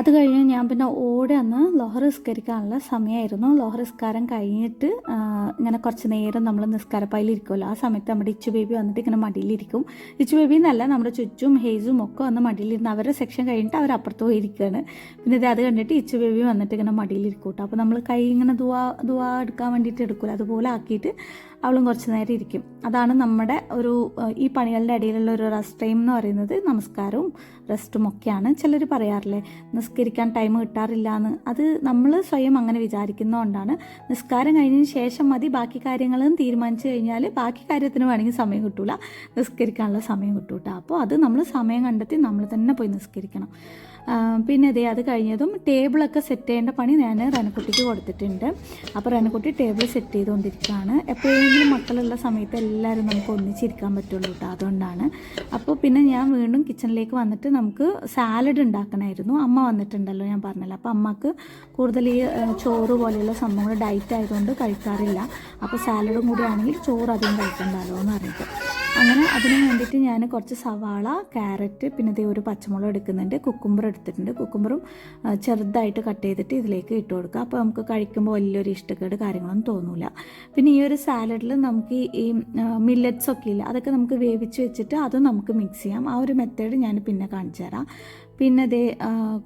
അത് കഴിഞ്ഞ് ഞാൻ പിന്നെ ഓടി അന്ന് ലോഹർ നിസ്കരിക്കാനുള്ള സമയമായിരുന്നു. ലോഹർ നിസ്കാരം കഴിഞ്ഞിട്ട് ഇങ്ങനെ കുറച്ച് നേരം നമ്മൾ നിസ്കാരപ്പായിലിരിക്കുമല്ലോ ആ സമയത്ത് നമ്മുടെ ഇച്ചു ബേബി വന്നിട്ട് ഇങ്ങനെ മടിയിലിരിക്കും. ഇച്ചു ബേബി എന്നല്ല നമ്മുടെ ചുറ്റും ഹേസും ഒക്കെ വന്ന് മടിയിലിരുന്ന് അവരുടെ സെക്ഷൻ കഴിഞ്ഞിട്ട് അവർ അപ്പുറത്ത് പോയിരിക്കുകയാണ് പിന്നെ ഇത് അത് കണ്ടിട്ട് ഇച്ചു ബേബി വന്നിട്ട് ഇങ്ങനെ മടിയിലിരിക്കും കേട്ടോ. അപ്പോൾ നമ്മൾ കൈ ഇങ്ങനെ ദുവാ ദുവാ എടുക്കാൻ വേണ്ടിയിട്ട് എടുക്കില്ല അതുപോലെ ആക്കിയിട്ട് അവളും കുറച്ച് നേരം ഇരിക്കും. അതാണ് നമ്മുടെ ഒരു ഈ പണികളുടെ ഇടയിലുള്ള ഒരു റെസ്റ്റ് ടൈം എന്ന് പറയുന്നത്. നമസ്കാരവും റെസ്റ്റും ഒക്കെയാണ്. ചിലർ പറയാറില്ലേ നിസ്കരിക്കാൻ ടൈം കിട്ടാറില്ല എന്ന് അത് നമ്മൾ സ്വയം അങ്ങനെ വിചാരിക്കുന്നതുകൊണ്ടാണ് നിസ്കാരം കഴിഞ്ഞതിന് ശേഷം മതി ബാക്കി കാര്യങ്ങളും തീരുമാനിച്ചു കഴിഞ്ഞാൽ ബാക്കി കാര്യത്തിന് വേണമെങ്കിൽ സമയം കിട്ടൂല. നിസ്കരിക്കാനുള്ള സമയം കിട്ടൂട്ടോ. അപ്പോൾ അത് നമ്മൾ സമയം കണ്ടെത്തി നമ്മൾ തന്നെ പോയി നിസ്കരിക്കണം. പിന്നെ ഇതേ അത് കഴിഞ്ഞതും ടേബിളൊക്കെ സെറ്റ് ചെയ്യേണ്ട പണി ഞാൻ റനക്കുട്ടിക്ക് കൊടുത്തിട്ടുണ്ട്. അപ്പോൾ റനക്കുട്ടി ടേബിൾ സെറ്റ് ചെയ്തുകൊണ്ടിരിക്കുകയാണ്. എപ്പോഴെങ്കിലും മക്കളുള്ള സമയത്ത് എല്ലാവരും നമുക്ക് ഒന്നിച്ചിരിക്കാൻ പറ്റുള്ളൂ കേട്ടോ അതുകൊണ്ടാണ്. അപ്പോൾ പിന്നെ ഞാൻ വീണ്ടും കിച്ചണിലേക്ക് വന്നിട്ട് നമുക്ക് സാലഡ് ഉണ്ടാക്കണമായിരുന്നു അമ്മ വന്നിട്ടുണ്ടല്ലോ ഞാൻ പറഞ്ഞല്ലോ. അപ്പോൾ അമ്മയ്ക്ക് കൂടുതൽ ഈ ചോറ് പോലെയുള്ള സംഭവങ്ങൾ ഡയറ്റ് ആയതുകൊണ്ട് കഴിക്കാറില്ല. അപ്പോൾ സാലഡും കൂടി ആണെങ്കിൽ ചോറ് അധികം കഴിക്കണ്ടല്ലോ എന്ന് പറഞ്ഞിട്ട്. അങ്ങനെ അതിന് വേണ്ടിയിട്ട് ഞാൻ കുറച്ച് സവാള ക്യാരറ്റ് പിന്നെ ഇതേ ഒരു പച്ചമുളക് എടുക്കുന്നുണ്ട്. കുക്കുംബർ എടുത്തിട്ടുണ്ട്. കുക്കുംബറും ചെറുതായിട്ട് കട്ട് ചെയ്തിട്ട് ഇതിലേക്ക് ഇട്ട് കൊടുക്കുക. അപ്പോൾ നമുക്ക് കഴിക്കുമ്പോൾ വലിയൊരു ഇഷ്ടക്കേട് കാര്യങ്ങളൊന്നും തോന്നില്ല പിന്നെ ഈ ഒരു സാലഡിൽ നമുക്ക് ഈ മില്ലറ്റ്സ് ഒക്കെ ഇല്ല അതൊക്കെ നമുക്ക് വേവിച്ച് വെച്ചിട്ട് അത് നമുക്ക് മിക്സ് ചെയ്യാം. ആ ഒരു മെത്തേഡ് ഞാൻ പിന്നെ കാണിച്ചു തരാം. പിന്നെ ഇതേ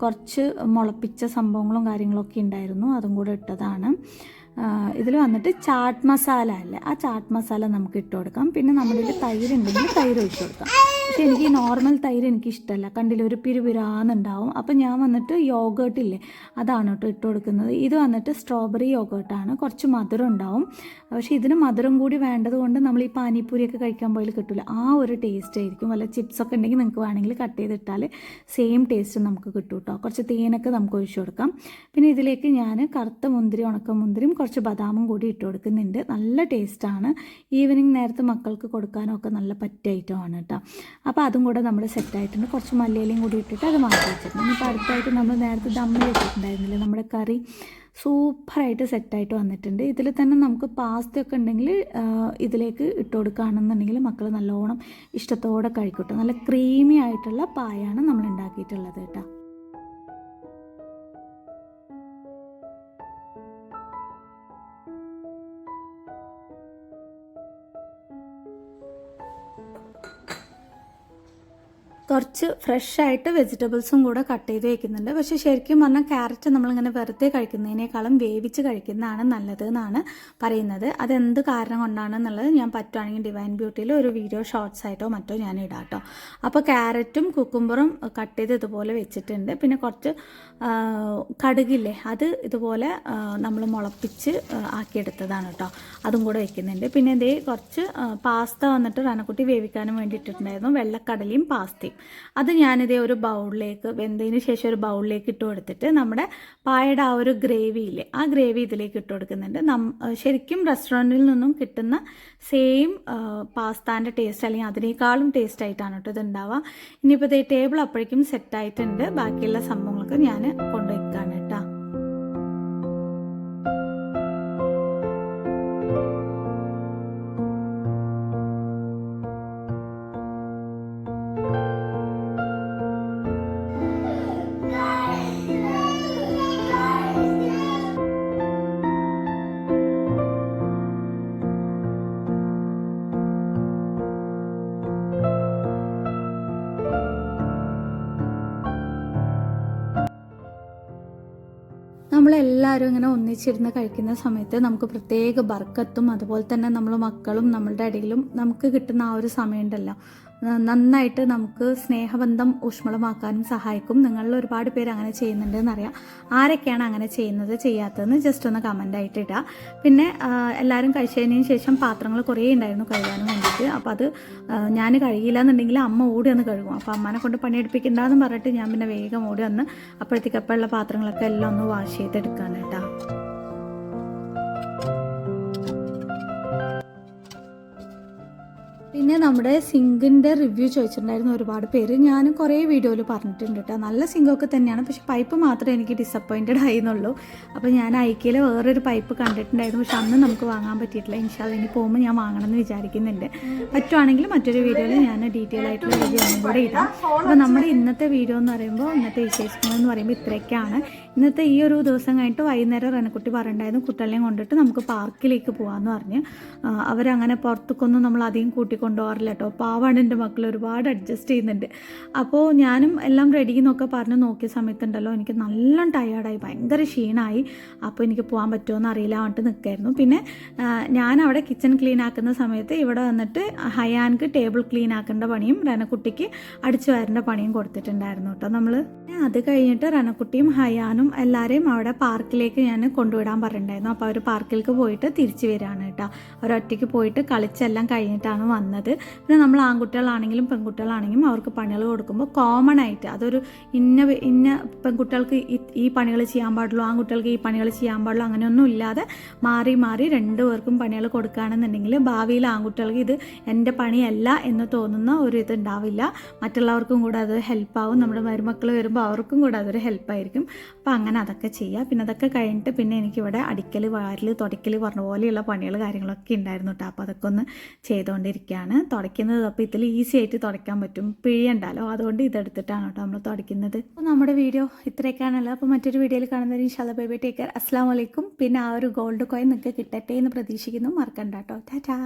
കുറച്ച് മുളപ്പിച്ച സംഭവങ്ങളും കാര്യങ്ങളൊക്കെ ഉണ്ടായിരുന്നു. അതും കൂടെ ഇട്ടതാണ്. ഇതിൽ വന്നിട്ട് ചാട്ട് മസാല അല്ലേ ആ ചാട്ട് മസാല നമുക്ക് ഇട്ട് കൊടുക്കാം. പിന്നെ നമ്മുടെ തൈര് ഉണ്ടെങ്കിൽ തൈര് ഒഴിച്ച് കൊടുക്കാം. പക്ഷെ എനിക്ക് നോർമൽ തൈര് എനിക്ക് ഇഷ്ടമല്ല കണ്ടില്ല ഒരു പിരുപിരാന്നുണ്ടാവും. അപ്പം ഞാൻ വന്നിട്ട് യോഗേട്ടില്ലേ അതാണ് കേട്ടോ ഇട്ട് കൊടുക്കുന്നത്. ഇത് വന്നിട്ട് സ്ട്രോബെറി യോഗേർട്ടാണ് കുറച്ച് മധുരം ഉണ്ടാവും. പക്ഷേ ഇതിന് മധുരം കൂടി വേണ്ടത് കൊണ്ട് നമ്മൾ ഈ പാനിപ്പൂരിയൊക്കെ കഴിക്കാൻ പോയാൽ കിട്ടില്ല ആ ഒരു ടേസ്റ്റ് ആയിരിക്കും. വല്ല ചിപ്സൊക്കെ ഉണ്ടെങ്കിൽ നിങ്ങൾക്ക് വേണമെങ്കിൽ കട്ട് ചെയ്തിട്ടാൽ സെയിം ടേസ്റ്റ് നമുക്ക് കിട്ടും കേട്ടോ കുറച്ച് തേനൊക്കെ നമുക്ക് ഒഴിച്ചു കൊടുക്കാം. പിന്നെ ഇതിലേക്ക് ഞാൻ കറുത്ത മുന്തിരി ഉണക്ക മുന്തിരിയും കുറച്ച് ബദാമും കൂടി ഇട്ട് കൊടുക്കുന്നുണ്ട്. നല്ല ടേസ്റ്റാണ് ഈവനിങ് നേരത്തെ മക്കൾക്ക് കൊടുക്കാനൊക്കെ നല്ല പറ്റിയ ഐറ്റമാണ് കേട്ടോ അപ്പോൾ അതും കൂടെ നമ്മൾ സെറ്റായിട്ടുണ്ട് കുറച്ച് മല്ലിയിലയും കൂടി ഇട്ടിട്ട് അത് മാറ്റി വെച്ചിട്ടുണ്ട്. ഇപ്പോൾ അടുത്തായിട്ട് നമ്മൾ നേരത്തെ ദമ്മിൽ വെച്ചിട്ടുണ്ടായിരുന്നില്ല നമ്മുടെ കറി സൂപ്പറായിട്ട് സെറ്റായിട്ട് വന്നിട്ടുണ്ട്. ഇതിൽ തന്നെ നമുക്ക് പാസ്തയൊക്കെ ഉണ്ടെങ്കിൽ ഇതിലേക്ക് ഇട്ട് കൊടുക്കുകയാണെന്നുണ്ടെങ്കിൽ മക്കൾ നല്ലോണം ഇഷ്ടത്തോടെ കഴിക്കട്ടെ. നല്ല ക്രീമി ആയിട്ടുള്ള പായാണ് നമ്മൾ ഉണ്ടാക്കിയിട്ടുള്ളത് കേട്ടോ. കുറച്ച് ഫ്രഷ് ആയിട്ട് വെജിറ്റബിൾസും കൂടെ കട്ട് ചെയ്ത് വെക്കുന്നുണ്ട്. പക്ഷേ ശരിക്കും പറഞ്ഞാൽ ക്യാരറ്റ് നമ്മളിങ്ങനെ വെറുതെ കഴിക്കുന്നതിനേക്കാളും വേവിച്ച് കഴിക്കുന്നതാണ് നല്ലത് എന്നാണ് പറയുന്നത്. അതെന്ത് കാരണം കൊണ്ടാണെന്നുള്ളത് ഞാൻ പറ്റുവാണെങ്കിൽ ഡിവൈൻ ബ്യൂട്ടിയിൽ ഒരു വീഡിയോ ഷോർട്സ് ആയിട്ടോ മറ്റോ ഞാൻ ഇടാം കേട്ടോ. അപ്പോൾ ക്യാരറ്റും കുക്കുംബറും കട്ട് ചെയ്ത് ഇതുപോലെ വെച്ചിട്ടുണ്ട്. പിന്നെ കുറച്ച് കടുകില്ലേ അത് ഇതുപോലെ നമ്മൾ മുളപ്പിച്ച് ആക്കിയെടുത്തതാണ് കേട്ടോ. അതും കൂടെ വെക്കുന്നുണ്ട്. പിന്നെ ഇതേ കുറച്ച് പാസ്ത വന്നിട്ട് റനക്കുട്ടി വേവിക്കാനും വേണ്ടിയിട്ടുണ്ടായിരുന്നു വെള്ളക്കടലയും പാസ്തയും. അത് ഞാനിതേ ഒരു ബൗളിലേക്ക് വെന്തതിന് ശേഷം ഒരു ബൗളിലേക്ക് ഇട്ട് കൊടുത്തിട്ട് നമ്മുടെ പായയുടെ ആ ഒരു ഗ്രേവി ഇല്ലേ ആ ഗ്രേവി ഇതിലേക്ക് ഇട്ട് കൊടുക്കുന്നുണ്ട്. നം ശരിക്കും റെസ്റ്റോറന്റിൽ നിന്നും കിട്ടുന്ന സെയിം പാസ്താന്റെ ടേസ്റ്റ് അല്ലെങ്കിൽ അതിനേക്കാളും ടേസ്റ്റ് ആയിട്ടാണ് കേട്ടോ ഇത് ഉണ്ടാവുക. ഇനിയിപ്പോൾ ഇതേ ടേബിൾ അപ്പോഴേക്കും സെറ്റ് ആയിട്ടുണ്ട്. ബാക്കിയുള്ള സംഭവങ്ങളൊക്കെ ഞാൻ കൊണ്ടുവയ്ക്കാണ് നമ്മളെല്ലാവരും ഇങ്ങനെ ഒന്നിച്ചിരുന്ന് കഴിക്കുന്ന സമയത്ത് നമുക്ക് പ്രത്യേക ബർക്കത്തും അതുപോലെ തന്നെ നമ്മൾ മക്കളും നമ്മളുടെ ഇടയിലും നമുക്ക് കിട്ടുന്ന ആ ഒരു സമയമുണ്ടല്ലോ. നന്നായിട്ട് നമുക്ക് സ്നേഹബന്ധം ഊഷ്മളമാക്കാനും സഹായിക്കും. നിങ്ങളിൽ ഒരുപാട് പേര് അങ്ങനെ ചെയ്യുന്നുണ്ട് എന്നറിയാം ആരൊക്കെയാണ് അങ്ങനെ ചെയ്യുന്നത് ചെയ്യാത്തതെന്ന് ജസ്റ്റ് ഒന്ന് കമന്റ് ആയിട്ട് പിന്നെ എല്ലാവരും കഴിച്ചതിന് ശേഷം പാത്രങ്ങൾ കുറേ ഉണ്ടായിരുന്നു കഴുകാനും വേണ്ടിയിട്ട്. അപ്പോൾ അത് ഞാൻ കഴുകിയില്ല എന്നുണ്ടെങ്കിൽ അമ്മ ഓടി വന്ന് കഴുകും. അപ്പോൾ അമ്മനെ കൊണ്ട് പണിയെടുപ്പിക്കണ്ടെന്ന് പറഞ്ഞിട്ട് ഞാൻ പിന്നെ വേഗം ഓടി വന്ന് അപ്പോഴത്തേക്കപ്പോഴുള്ള പാത്രങ്ങളൊക്കെ എല്ലാം ഒന്ന് വാഷ് ചെയ്തെടുക്കാണ് കേട്ടോ. പിന്നെ നമ്മുടെ സിങ്കിന്റെ റിവ്യൂ ചോദിച്ചിട്ടുണ്ടായിരുന്നു ഒരുപാട് പേര്. ഞാൻ കുറേ വീഡിയോയിൽ പറഞ്ഞിട്ടുണ്ട് കേട്ടോ. നല്ല സിങ്കൊക്കെ തന്നെയാണ്. പക്ഷേ പൈപ്പ് മാത്രമേ എനിക്ക് ഡിസപ്പോയിന്റഡ് ആയിരുന്നുള്ളൂ. അപ്പോൾ ഞാൻ ഐക്കിയിൽ വേറൊരു പൈപ്പ് കണ്ടിട്ടുണ്ടായിരുന്നു. പക്ഷെ അന്ന് നമുക്ക് വാങ്ങാൻ പറ്റിയിട്ടില്ല. ഇൻഷാല്ല ഇനി പോകുമ്പോൾ ഞാൻ വാങ്ങണം എന്ന് വിചാരിക്കുന്നുണ്ട്. പറ്റുവാണെങ്കിൽ മറ്റൊരു വീഡിയോയിൽ ഞാൻ ഡീറ്റെയിൽ ആയിട്ടുള്ള വീഡിയോ കൂടെ ഇടാം. അപ്പോൾ നമ്മുടെ ഇന്നത്തെ വീഡിയോ എന്ന് പറയുമ്പോൾ ഇന്നത്തെ വിശേഷങ്ങൾ എന്ന് പറയുമ്പോൾ ഇത്രയൊക്കെയാണ്. ഇന്നത്തെ ഈ ഒരു ദിവസം കഴിഞ്ഞിട്ട് വൈകുന്നേരം റനക്കുട്ടി പറഞ്ഞിട്ടുണ്ടായിരുന്നു കുട്ടികളെയും കൊണ്ടിട്ട് നമുക്ക് പാർക്കിലേക്ക് പോകാമെന്ന് പറഞ്ഞ്. അവരങ്ങനെ പുറത്തേക്കൊന്നും നമ്മൾ അധികം കൂട്ടിക്കൊണ്ടുപോകാറില്ല കേട്ടോ. പാവാണ് എന്റെ മക്കൾ ഒരുപാട് അഡ്ജസ്റ്റ് ചെയ്യുന്നുണ്ട്. അപ്പോൾ ഞാനും എല്ലാം റെഡി എന്നൊക്കെ പറഞ്ഞ് നോക്കിയ സമയത്തുണ്ടല്ലോ എനിക്ക് നല്ല ടയേർഡായി ഭയങ്കര ക്ഷീണമായി അപ്പോൾ എനിക്ക് പോകാൻ പറ്റുമോ അറിയില്ല പറഞ്ഞിട്ട് നിൽക്കായിരുന്നു പിന്നെ ഞാൻ അവിടെ കിച്ചൺ ക്ലീൻ ആക്കുന്ന സമയത്ത് ഇവിടെ വന്നിട്ട് ഹയാൻക്ക് ടേബിൾ ക്ലീൻ ആക്കേണ്ട പണിയും റനക്കുട്ടിക്ക് അടിച്ചു വരേണ്ട പണിയും കൊടുത്തിട്ടുണ്ടായിരുന്നു കേട്ടോ നമ്മൾ അത് കഴിഞ്ഞിട്ട് റനക്കുട്ടിയും ഹയാനും എല്ലാവരെയും അവിടെ പാർക്കിലേക്ക് ഞാൻ കൊണ്ടുവിടാൻ പറഞ്ഞിട്ടുണ്ടായിരുന്നു. അപ്പോൾ അവർ പാർക്കിലേക്ക് പോയിട്ട് തിരിച്ചു വരികയാണ് കേട്ടോ. അവരൊറ്റയ്ക്ക് പോയിട്ട് കളിച്ചെല്ലാം കഴിഞ്ഞിട്ടാണ് വന്നത്. പിന്നെ നമ്മൾ ആൺകുട്ടികളാണെങ്കിലും പെൺകുട്ടികളാണെങ്കിലും അവർക്ക് പണികൾ കൊടുക്കുമ്പോൾ കോമൺ ആയിട്ട് അതൊരു ഇന്ന ഇന്ന പെൺകുട്ടികൾക്ക് ഈ- പണികൾ ചെയ്യാൻ പാടുള്ളൂ ആൺകുട്ടികൾക്ക് ഈ പണികൾ ചെയ്യാൻ പാടുള്ളൂ അങ്ങനെയൊന്നും ഇല്ലാതെ മാറി മാറി രണ്ടു പേർക്കും പണികൾ കൊടുക്കുകയാണെന്നുണ്ടെങ്കിൽ ഭാവിയിൽ ആൺകുട്ടികൾക്ക് ഇത് എന്റെ പണിയല്ല എന്ന് തോന്നുന്ന ഒരു ഇതുണ്ടാവില്ല മറ്റുള്ളവർക്കും കൂടെ അത് ഹെൽപ്പാവും നമ്മുടെ മരുമക്കൾ വരുമ്പോൾ അവർക്കും കൂടെ അതൊരു ഹെൽപ്പായിരിക്കും അപ്പോൾ അങ്ങനെ അതൊക്കെ ചെയ്യുക പിന്നെ അതൊക്കെ കഴിഞ്ഞിട്ട് പിന്നെ എനിക്കിവിടെ അടിക്കൽ വാരൽ തുടയ്ക്കൽ പറഞ്ഞ പോലെയുള്ള പണികൾ കാര്യങ്ങളൊക്കെ ഉണ്ടായിരുന്നു കേട്ടോ അപ്പോൾ അതൊക്കെ ഒന്ന് ചെയ്തുകൊണ്ടിരിക്കുകയാണ് തുടയ്ക്കുന്നത് അപ്പോൾ ഇതിൽ ഈസി ആയിട്ട് തുടയ്ക്കാൻ പറ്റും. പിഴിയണ്ടല്ലോ. അതുകൊണ്ട് ഇതെടുത്തിട്ടാണ് കേട്ടോ നമ്മൾ തുടയ്ക്കുന്നത്. അപ്പോൾ നമ്മുടെ വീഡിയോ ഇത്രയൊക്കെയാണല്ലോ. അപ്പോൾ മറ്റൊരു വീഡിയോയിൽ കാണുന്നതിന് ഇൻഷാല്ല ബേബി ടേക്കർ അസ്സാം വലൈക്കും പിന്നെ ആ ഒരു ഗോൾഡ് കോയിൻ നിങ്ങൾക്ക് കിട്ടട്ടെ എന്ന് പ്രതീക്ഷിക്കുന്നു. മറക്കണ്ട കേട്ടോ ടാറ്റാ